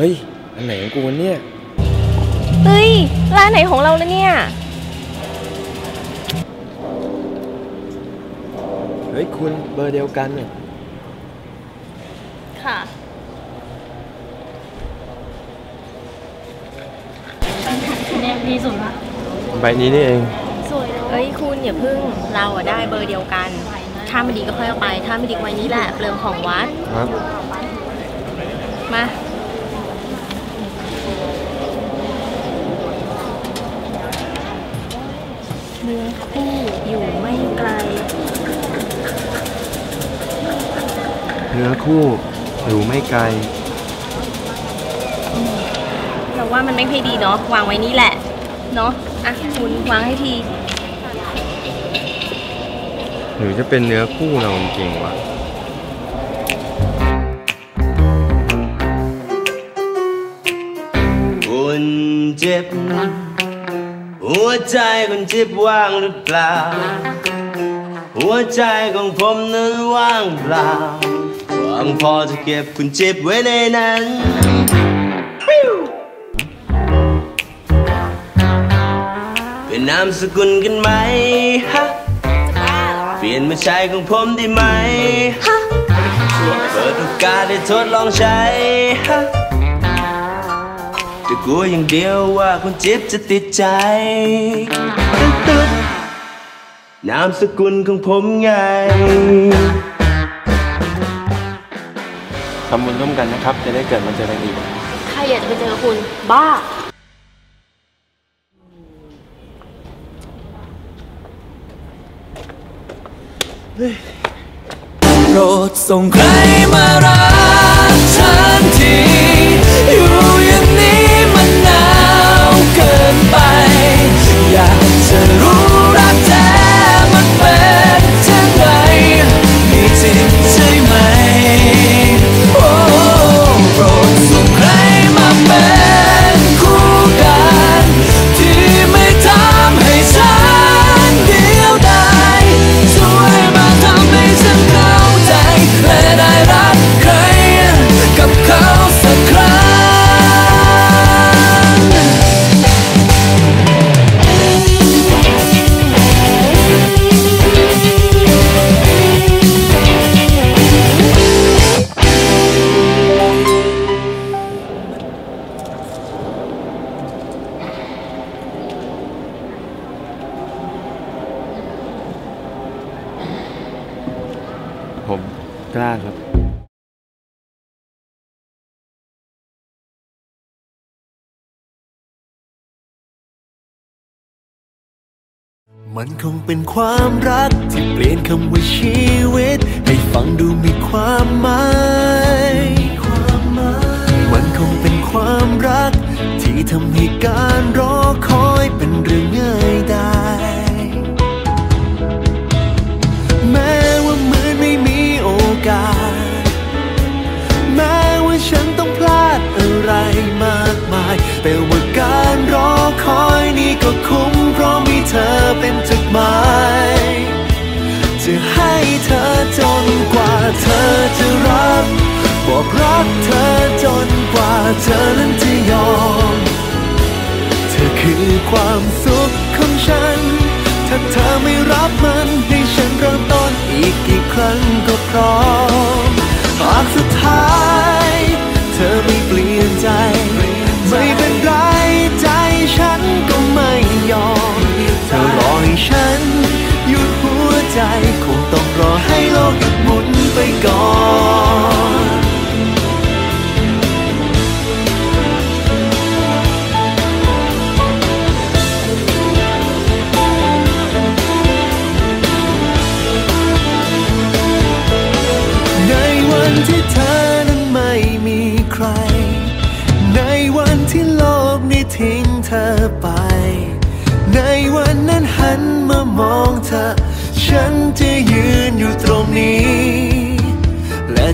ฮ้ย อันไหนของกูวะเนี่ย เฮ้ย ร้านไหนของเราแล้วเนี่ย เฮ้ย คุณเบอร์เดียวกันเนี่ยค่ะ เนี่ยดีสุดละใบนี้นี่เอง สวยเนาะเอ้ยคุณอย่าพึ่งเราอะได้เบอร์เดียวกัน ถ้าไม่ดีก็ค่อยเอาไป ถ้าไม่ดีก็ไว้นี้แหละเปลืองของวัดครับ มา เนื้อคู่อยู่ไม่ไกล เนื้อคู่อยู่ไม่ไกล เราว่ามันไม่ค่อยดีเนาะวางไว้นี่แหละ เนาะอะคุณวางให้ที หรือจะเป็นเนื้อคู่เราจริงๆวะคนเจ็บหั หัวใจคนเจ็บว่างหรือเปล่า หัวใจของผมนั้นว่างเปล่าวังพอจะเก็บคุณจ็บไว้ในนั้น เป็นนามสกุลกันไหมฮะ เปลี่ยนมาใช้ของผมได้ไหม เปิดโอกาสได้ทดลองใช้ฮะ กลัวอย่างเดียวว่าคนเจ็บจะติดใจตึ๊ดตึ๊ดนามสกุลของผมไงทำบุญร่วมกันนะครับ จะได้เกิดมาเจอกันอีกใครอยากจะไปเจอคุณบ้า โปรดส่งใครมารักฉันทีอยู่ มันคงเป็นความรักที่เปลี่ยนคำว่าชีวิต ให้ฟัง จะให้เธอจนกว่าเธอจะรับบอกรักเธอจนกว่าเธอนั้นจะยอม เธอคือความสุขของฉัน ถ้าเธอไม่รับมันให้ฉันเริ่มต้นอีกกี่ครั้งก็พร้อมหากสุดท้าย ก่อนในวันที่เธอนั้นไม่มีใคร ในวันที่โลกนี้ทิ้งเธอไป ในวันนั้นหันมามองเธอ